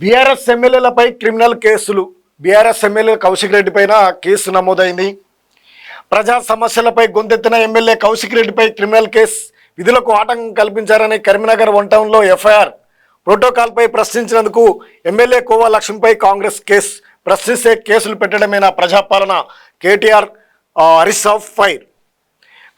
BRS ఎమ్మెల్యేలపై criminal కేసులు BRS MLA Kaushik Reddy పైన కేసు నమోదైంది. ప్రజా సమస్యలపై గొంతెత్తిన ఎమ్మెల్యే కౌశిక్ రెడ్డిపై క్రిమినల్ కేసు విధులకు ఆటంకం కల్పించారని కరీంనగర్ వన్ టౌన్లో ఎఫ్ఐఆర్ ప్రోటోకాల్పై ప్రశ్నించినందుకు ఎమ్మెల్యే కోవా లక్ష్మిపై కాంగ్రెస్ కేసు ప్రశ్నిస్తే కేసులు పెట్టడమేనా ప్రజాపాలన. కేటీఆర్ రిస్ ఆఫ్ ఫైర్.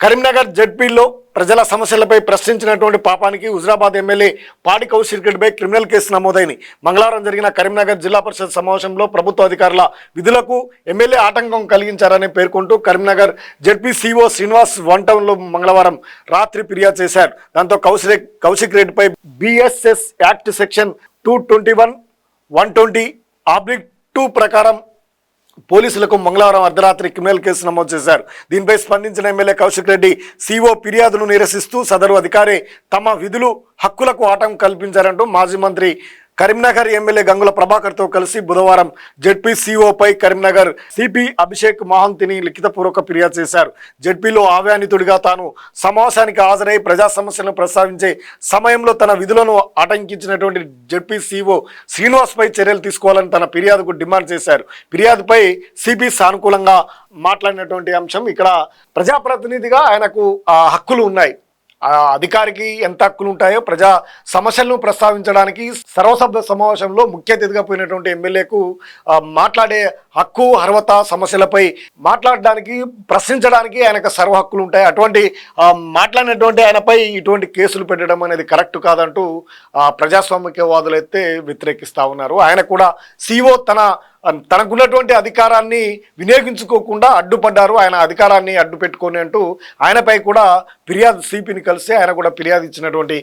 కరీంనగర్ జడ్పీలో ప్రజల సమస్యలపై ప్రశ్నించినటువంటి పాపానికి హుజరాబాద్ ఎమ్మెల్యే పాడి కౌశిక్ రెడ్డిపై క్రిమినల్ కేసు నమోదైంది. మంగళవారం జరిగిన కరీంనగర్ జిల్లా పరిషత్ సమావేశంలో ప్రభుత్వ అధికారుల విధులకు ఎమ్మెల్యే ఆటంకం కలిగించారని పేర్కొంటూ Karimnagar ZP CEO Srinivas one టౌన్లో మంగళవారం రాత్రి ఫిర్యాదు చేశారు. దాంతో కౌశిక్ కౌశిక్ రెడ్డిపై BSS act section two twenty one one twenty oblique two ప్రకారం పోలీసులకు మంగళవారం అర్ధరాత్రి క్రిమినల్ కేసు నమోదు చేశారు. దీనిపై స్పందించిన ఎమ్మెల్యే కౌశిక్ రెడ్డి సీఓ ఫిర్యాదును నిరసిస్తూ సదరు అధికారి తమ విధులు హక్కులకు ఆటం కల్పించారంటూ మాజీ మంత్రి కరీంనగర్ ఎమ్మెల్యే గంగుల ప్రభాకర్తో కలిసి బుధవారం జెడ్పీ సీఓపై కరీంనగర్ సిపి అభిషేక్ మహంతిని లిఖితపూర్వక ఫిర్యాదు చేశారు. జడ్పీలో ఆవ్యానితుడిగా తాను సమావేశానికి హాజరై ప్రజా సమస్యలను ప్రస్తావించే సమయంలో తన విధులను ఆటంకించినటువంటి జెడ్పీ సీఓ శ్రీనివాస్పై చర్యలు తీసుకోవాలని తన ఫిర్యాదుకు డిమాండ్ చేశారు. ఫిర్యాదుపై సిపి సానుకూలంగా మాట్లాడినటువంటి అంశం ఇక్కడ ప్రజాప్రతినిధిగా ఆయనకు ఆ, హక్కులు ఉన్నాయి. అధికారికి ఎంత హక్కులు ఉంటాయో ప్రజా సమస్యలను ప్రస్తావించడానికి సర్వసభ్య సమావేశంలో ముఖ్య అతిథిగా పోయినటువంటి ఎమ్మెల్యేకు మాట్లాడే హక్కు అర్హత సమస్యలపై మాట్లాడడానికి ప్రశ్నించడానికి ఆయనకు సర్వ హక్కులు ఉంటాయి. అటువంటి మాట్లాడినటువంటి ఆయనపై ఇటువంటి కేసులు పెట్టడం అనేది కరెక్ట్ కాదంటూ ఆ, ప్రజాస్వామికవాదులు అయితే వ్యతిరేకిస్తా ఉన్నారు. ఆయన కూడా సీఓ తన తనకున్నటువంటి అధికారాన్ని వినియోగించుకోకుండా అడ్డుపడ్డారు. ఆయన అధికారాన్ని అడ్డు పెట్టుకొని అంటూ ఆయనపై కూడా ఫిర్యాదు సిపిని కలిసి ఆయన కూడా ఫిర్యాదు ఇచ్చినటువంటి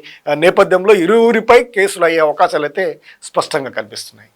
నేపథ్యంలో ఇరువురిపై కేసులు అయ్యే అవకాశాలు అయితే స్పష్టంగా కనిపిస్తున్నాయి.